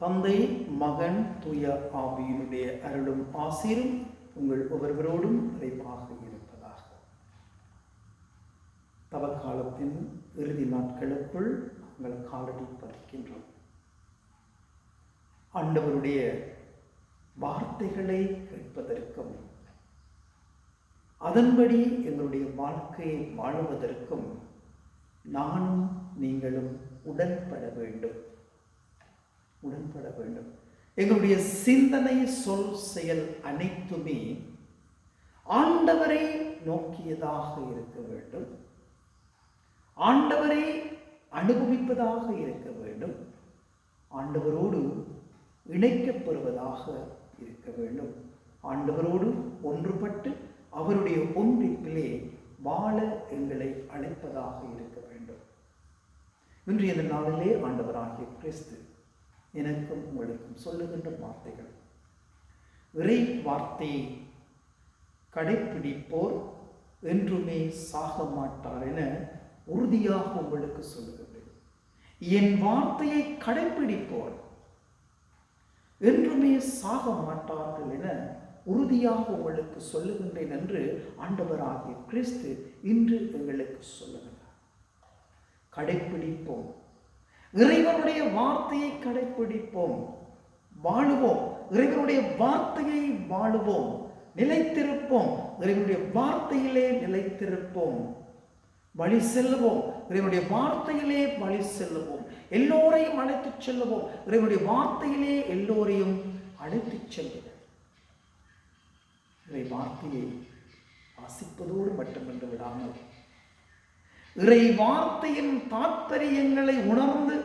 தந்தை மகன் தூய ஆவியினுடைய அருளும் ஆசிரும் உங்கள் ஒவ்வொருவரோடும் நிறைவாக இருப்பதாக. தவக்காலத்தின் இறுதி நாட்களுக்குள் நாங்கள் காலடி பதிக்கின்றோம். ஆண்டவருடைய வார்த்தைகளை கேட்பதற்கும் அதன்படி எங்களுடைய வாழ்க்கையை வாழுவதற்கும் நானும் நீங்களும் உடன்பட வேண்டும். உடன்பட வேண்டும். எங்களுடைய சிந்தனை சொல் செயல் அனைத்துமே ஆண்டவரை நோக்கியதாக இருக்க வேண்டும். ஆண்டவரை அனுபவிப்பதாக இருக்க வேண்டும். ஆண்டவரோடு இணைக்கப்பெறுவதாக இருக்க வேண்டும். ஆண்டவரோடு ஒன்றுபட்டு அவருடைய ஒன்றிற்கிலே வாழ எங்களை அழைப்பதாக இருக்க வேண்டும். இன்றைய இந்த நாளிலே ஆண்டவராகிய கிறிஸ்து எனக்கும் உங்களுக்கும் சொல்லுகின்ற வார்த்தைகள். இறை வார்த்தையை கடைப்பிடிப்போர் என்றுமே சாக மாட்டார் என உறுதியாக உங்களுக்கு சொல்லுகின்றேன். என் வார்த்தையை கடைப்பிடிப்போர் என்றுமே சாக மாட்டார்கள் என உறுதியாக உங்களுக்கு சொல்லுகின்றேன் என்று ஆண்டவராகிய கிறிஸ்து இன்று எங்களுக்கு சொல்லுகிறார் கடைப்பிடிப்போம். இறைவனுடைய வார்த்தையை கடைப்பிடிப்போம். வாழுவோம். இறைவனுடைய வார்த்தையை வாழுவோம். நிலைத்திருப்போம். இறைவனுடைய வார்த்தையிலே நிலைத்திருப்போம். வழி செல்லுவோம். இறைவனுடைய வார்த்தையிலே வழி செல்லுவோம். எல்லோரையும் அழைத்துச் செல்லுவோம். இறைவனுடைய வார்த்தையிலே எல்லோரையும் அழைத்துச் செல்லுவோம். இறை வார்த்தையை வாசிப்பதோடு மட்டுமன்று விடாமல் இறை வார்த்தையின் தாற்பயங்களை உணர்ந்து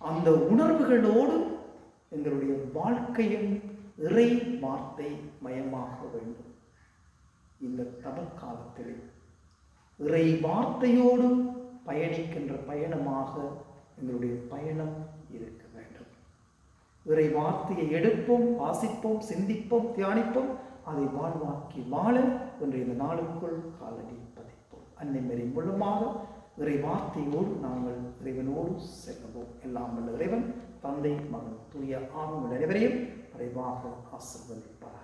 அந்த உணர்வுகளோடு எங்களுடைய வாழ்க்கையும் இறை வார்த்தை மயமாக வேண்டும். இந்த தவக்காலத்திலே இறை வார்த்தையோடு பயணிக்கின்ற பயணமாக எங்களுடைய பயணம் இருக்க வேண்டும். இறை வார்த்தையை எடுப்போம் வாசிப்போம் சிந்திப்போம் தியானிப்போம் அதை வாழ்வாக்கி வாழ என்ற இந்த நாளுக்குள் காலடி பதிப்போம் அன்னைமறை மூலமாக இறைவார்த்தையோடு நாங்கள் இறைவனோடு செல்லவோம். எல்லாம் வல்ல இறைவன் தந்தை மகன் தூய ஆகும் அனைவரையும். விரைவாக ஆசிர்வதிப்பார்